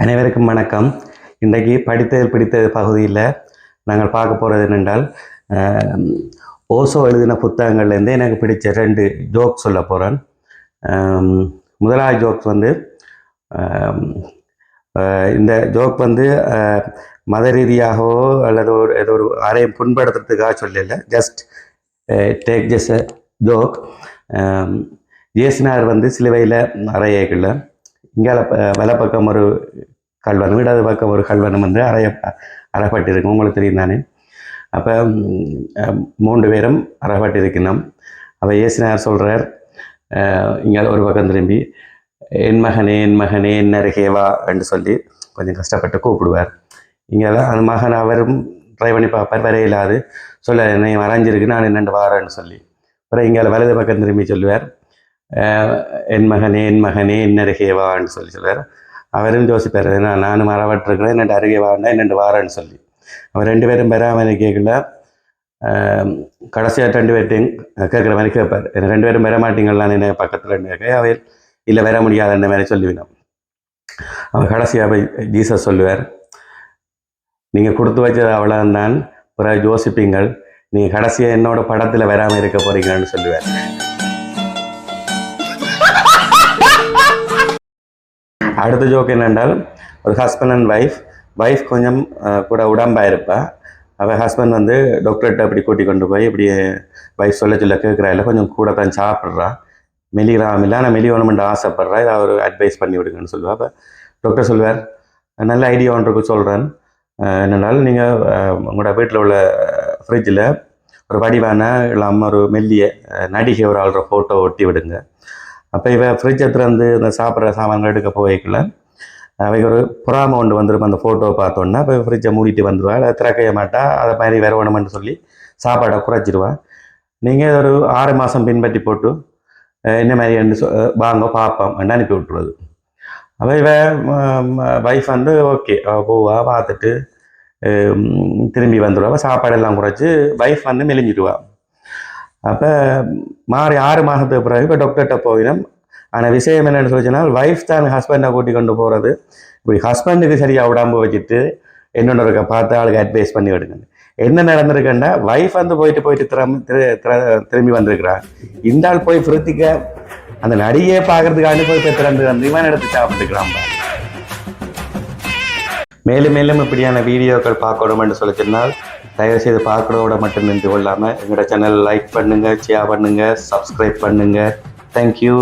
அனைவருக்கும் வணக்கம். இன்றைக்கு படித்தது பிடித்தது பகுதியில் நாங்கள் பார்க்க போகிறது என்னென்றால் ஓசோ எழுதின புத்தகங்கள்லேருந்து எனக்கு பிடிச்ச ரெண்டு ஜோக் சொல்ல போகிறேன் முதலாவது ஜோக்ஸ் வந்து இந்த ஜோக் வந்து மத ரீதியாகவோ அல்லது ஒரு ஏதோ ஒரு யாரையும் புண்படுத்துறதுக்காக சொல்லலை ஜஸ்ட் டேக் ஜஸ்ட் ஜோக் ஜேசுனார் வந்து சிலுவையில் அறையக்குள்ள இங்கால வலை பக்கம் ஒரு கல்வனும் இடது பக்கம் ஒரு கல்வனும் வந்து அறைய அறப்பட்டிருக்கும். உங்களுக்கு தெரியும் தானே? அப்போ மூன்று பேரும் அறப்பட்டிருக்கணும் அப்போ இயேசுனார் சொல்கிறார் இங்கே ஒரு பக்கம் திரும்பி என் மகனே என் மகனே என் அருகேவா என்று சொல்லி கொஞ்சம் கஷ்டப்பட்டு கூப்பிடுவார். இங்கே அந்த மகன் அவரும் ட்ரை பண்ணி பார்ப்பார் வர இல்லாது சொல்ல என்னை வரைஞ்சிருக்கு நான் என்னென்று வாரேன்னு சொல்லி. அப்புறம் இங்கே வலது பக்கம் திரும்பி சொல்லுவார் என் மகனே என் மகனே என்னருகே வான்னு சொல்லி சொல்லுவார் அவரும் யோசிப்பார் நான் நானும் மரவட்டிருக்கிறேன் என்னென்று அருகே வாண்டா என்னென்று வாரன்னு சொல்லி. அவர் ரெண்டு பேரும் பெறாமல் கேட்கல. கடைசியாக ரெண்டு பேர்ட்டையும் கேட்குற மாதிரி கேட்பார். என்ன ரெண்டு பேரும் வர மாட்டீங்களான்னு என்ன பக்கத்தில் கேட்க அவர் இல்லை வர முடியாதுன்ற மாதிரி சொல்லிவிடும். அவர் கடைசியாக போய் ஜீசஸ் சொல்லுவார் நீங்கள் கொடுத்து வச்சது அவ்வளோதான் பிறகு யோசிப்பீங்கள். நீங்கள் கடைசியாக என்னோட படத்தில் வராமல் இருக்க போகிறீங்கன்னு சொல்லுவார். அடுத்த ஜோக் என்னென்றால் ஒரு ஹஸ்பண்ட் அண்ட் ஒய்ஃப் ஒய்ஃப் கொஞ்சம் கூட உடம்பாக இருப்பாள் அவள் ஹஸ்பண்ட் வந்து டாக்டர்கிட்ட அப்படி கூட்டி கொண்டு போய் இப்படி ஒய்ஃப் சொல்ல சொல்ல கேட்குறா இல்லை கொஞ்சம் கூட தான் சாப்பிட்றா. மெலிகிறாம் இல்லை ஆனால் மெலியணுமெண்ட் ஆசைப்பட்றா இதை அவர் அட்வைஸ் பண்ணி விடுங்கன்னு சொல்லுவாள் அப்போ டாக்டர் சொல்வார் நல்ல ஐடியா ஒன்றுக்கு சொல்கிறேன் என்னென்னால் நீங்கள் உங்களோட வீட்டில் உள்ள ஃப்ரிட்ஜில் ஒரு வடிவான இல்லாமல் ஒரு மெல்லிய நடிகை ஒரு ஆள்ற ஃபோட்டோ ஒட்டி விடுங்க. அப்போ இவ ஃப்ரிட்ஜை திறந்து இந்த சாப்பிட்ற சாமான்கள் எடுக்க போய்க்கல அவைக்கு ஒரு புறாம ஒன்று வந்துருக்கும். அந்த ஃபோட்டோவை பார்த்தோன்னா இப்போ ஃப்ரிட்ஜை மூடிட்டு வந்துடுவாள் அதை திறக்கவே மாட்டா. அதை மாதிரி வேற வேணுமென்னு சொல்லி சாப்பாடை குறைச்சிடுவாள் நீங்கள் ஒரு ஆறு மாதம் பின்பற்றி போட்டு என்ன மாதிரி என்று சொ வாங்க பார்ப்போம் என்று அனுப்பி விட்டுருவது அப்போ இவன் ஒய்ஃப் வந்து ஓகே போவா பார்த்துட்டு திரும்பி வந்துடுவா சாப்பாடெல்லாம் குறைச்சி ஒய்ஃப் வந்து மெலிஞ்சிடுவா. அப்போ மாறி ஆறு மாதத்துக்கு பிறகு இப்போ டாக்டர்கிட்ட போயிடும் ஆனால் விஷயம் என்னென்னு சொல்லிச்சுன்னா ஒய்ஃப் தான் ஹஸ்பண்டை கூட்டி கொண்டு போகிறது இப்படி ஹஸ்பண்டுக்கு சரியாக உடம்பு வச்சுட்டு என்னென்ன இருக்க பார்த்து ஆளுக்கு அட்வைஸ் பண்ணி விடுங்க என்ன நடந்திருக்குன்னா ஒய்ஃப் வந்து போயிட்டு போயிட்டு திரம் திரு- திரும்பி வந்திருக்கிறான் இந்த ஆள் போய் ஃப்ரித்திக்க அந்த நடிகையை பார்க்கறதுக்கு அனுபவத்தை திறந்து வந்து இவன் எடுத்து சாப்பிட்டுக்கிறான் மேலும் மேலும் இப்படியான வீடியோக்கள் பார்க்கணும்னு சொல்லி சொன்னால் தயவுசெய்து பார்க்குறதோட பார்க்கறதோட மட்டும் நின்று கொள்ளாமல் எங்களோட சேனல் லைக் பண்ணுங்கள் ஷேர் பண்ணுங்கள் சப்ஸ்கிரைப் பண்ணுங்கள் தேங்க்யூ